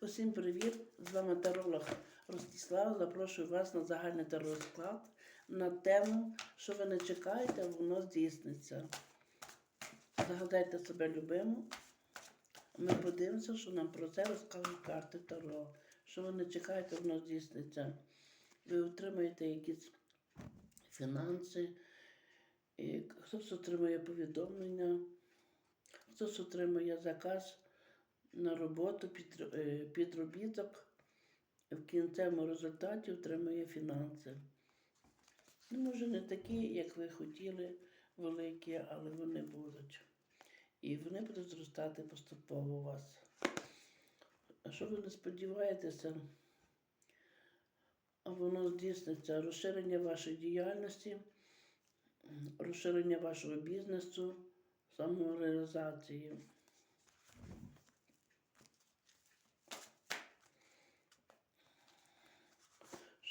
Усім привіт! З вами таролог Ростислав. Запрошую вас на загальний таролог-склад на тему, що ви не чекаєте, воно здійсниться. Загадайте себе любиму. Ми подивимося, що нам про це розкажуть карти Таро. Що ви не чекаєте, воно здійсниться. Ви отримаєте якісь фінанси, хтось отримує повідомлення, хтось отримує заказ на роботу, е, підробіток, в кінцевому результаті отримує фінанси. Ну, може, не такі, як ви хотіли, великі, але вони будуть. І вони будуть зростати поступово у вас. А що ви не сподіваєтеся, а воно здійсниться розширення вашої діяльності, розширення вашого бізнесу, самореалізації.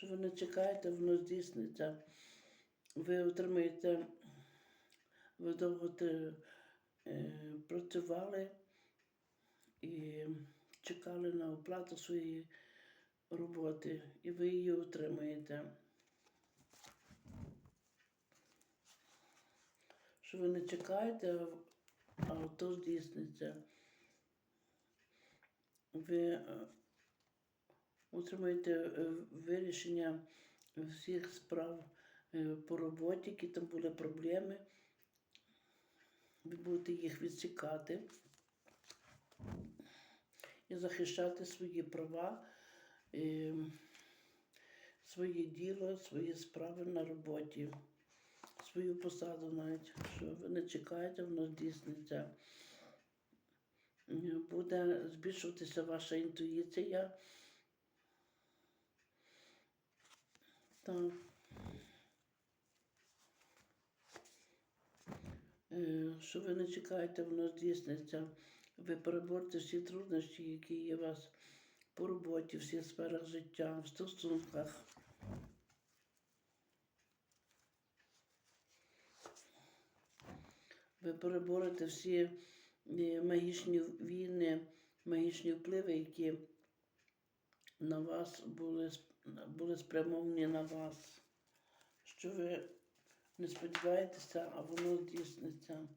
Що ви не чекаєте, воно здійсниться. Ви отримаєте, ви довго е, працювали і чекали на оплату своєї роботи, і ви її отримаєте. Що ви не чекаєте, а то здійсниться. Ви е, отримаєте е, вирішення всіх справ е, по роботі, які там були проблеми. Ви будете їх відсікати і захищати свої права, е, своє діло, свої справи на роботі, свою посаду навіть, що ви не чекаєте, воно здійсниться. Буде збільшуватися ваша інтуїція. Так. Е, Що ви не чекаєте, воно здійсниться. Ви переборете всі труднощі, які є у вас по роботі, в всіх сферах життя, в стосунках. Ви переборете всі е, магічні війни, магічні впливи, які на вас були, були спрямовані на вас. Що ви не сподіваєтеся, а воно здійсниться.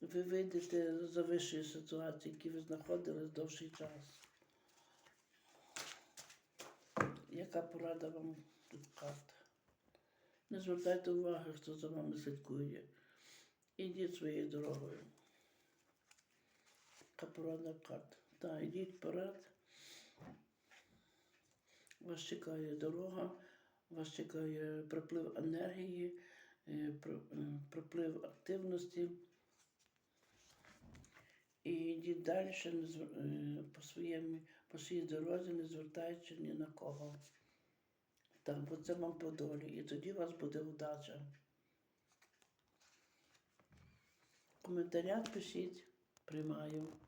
Ви вийдете за вищої ситуації, які ви знаходились довший час. Яка порада вам тут карта? Не звертайте уваги, хто за вами слідкує. Ідіть своєю дорогою. Яка порада карт? Так, ідіть вперед. Вас чекає дорога, вас чекає приплив енергії, е, про- е, приплив активності. І йдіть далі е, по, своєму, по своїй дорозі, не звертаючи ні на кого. Так, бо це вам по долі. І тоді у вас буде удача. Коментарях пишіть, приймаю.